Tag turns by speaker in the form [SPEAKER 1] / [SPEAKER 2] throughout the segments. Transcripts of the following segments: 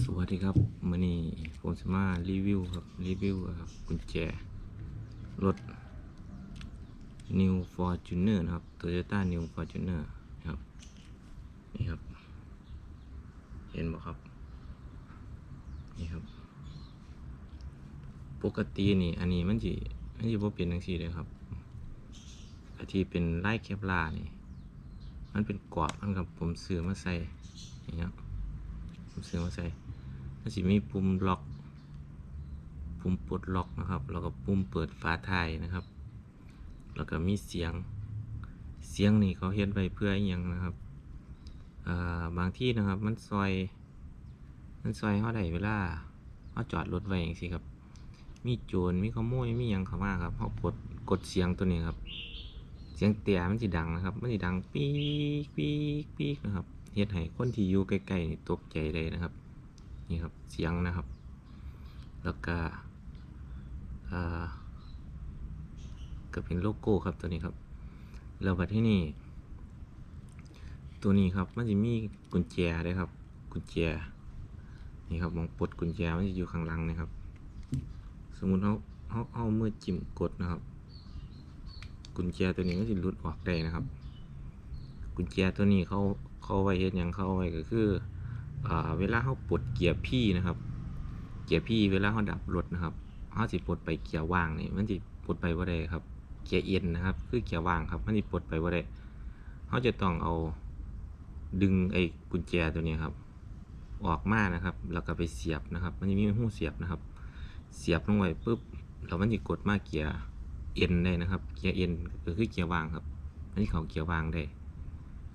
[SPEAKER 1] สวัสดีครับมือนี้ผมจะมารีวิวครับรีวิวครับกุญแจรถ New Fortuner นะครับ Toyota New Fortuner นะครับนี่ครับ เห็นบ่ครับนี่ครับ ปกตินี่อันนี้มันจะมันจะบ่เป็นจังซี่เลยครับอันที่เป็นไล่แคปลานี่ มันเป็นกรอบมันครับผมซื้อมาใส่นี่ครับ ผมซื้อมาใส่มันจะมีปุ่มล็อก ปุ่มปลดล็อกนะครับแล้วก็ปุ่มเปิดฝาท้ายนะครับ แล้วก็มีเสียงเสียงนี่เขาเฮ็ดไว้เพื่ออหยังนะครับบางที่นะครับมันซอย มันซอยเขาได้เวลาเขาจอดรถไว้อย่างสิครับ มีโจรมีขโมยมีหยังเขามาครับเขากดกดเสียงตัวนี้ครับ เสียงเตี่ยมันสิดังนะครับ มันสิดังปี๊กปี๊กปี๊กนะครับ เฮ็ดให้คนที่อยู่ใกล้ๆนี่ตกใจเลยนะครับ นี่ครับเสียงนะครับ แล้วก็ก็เป็นโลโก้ครับตัวนี้ครับแล้วบัดที่นี่ตัวนี้ครับมันจะมีกุญแจด้วยครับ กุญแจนี่ครับมองปลดกุญแจมันจะอยู่ข้างหลังนะครับ สมมุติเขาเขาเอามือจิ้มกดนะครับ กุญแจตัวนี้ก็จะหลุดออกได้นะครับ กุญแจตัวนี้เขาเขาไว้เฮ็ดหยังเขาไว้ก็คืออ่าเวลาเขาปลดเกียร์พี่นะครับ เกียร์พี่เวลาเขาดับรถนะครับเขาสิปลดไปเกียร์ว่างนี่มันสิปลดไปว่าได้ครับ เกียร์เอ็นนะครับ คือเกียร์ว่างครับมันสิปลดไปว่าได้เขาจะต้องเอาดึงไอ้กุญแจตัวนี้ครับ ออกมานะครับแล้วก็ไปเสียบนะครับ มันจะมีหูเสียบนะครับ เสียบลงไว้ปุ๊บแล้วมันจะกดมาเกียร์เอ็นได้นะครับ เกียร์เอ็นก็คือเกียร์ว่างครับอันนี้เขาเกียร์ว่างได้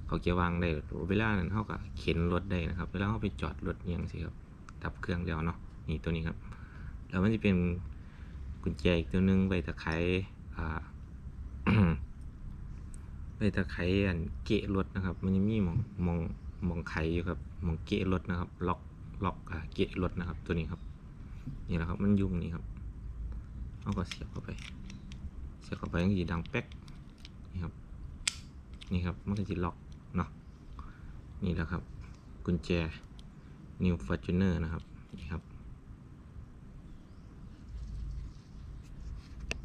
[SPEAKER 1] เขาเกียร์วางได้เวลานั้นเขาก็เข็นรถได้นะครับ เวลาเขาไปจอดรถเนียงสิครับดับเครื่องแล้วเนาะนี่ตัวนี้ครับแล้วมันจะเป็นกุญแจอีกตัวหนึงใบตะไคร้อ่าใบตะไคร้อันเกะรถนะครับ มันจะมีมองมองมองไขอยู่ครับมองเกะรถนะครับ ล็อกล็อกอ่าเกะรถนะครับ ตัวนี้ครับนี่แหละครับมันยุ่งนี่ครับเอาก็เสียบเข้าไป เสียบเข้าไปมันจะดังแป๊กนี่ครับนี่ครับมันก็จะล็อก นี่แหละครับ กุญแจ New Fortuner นะครับ นี่ครับ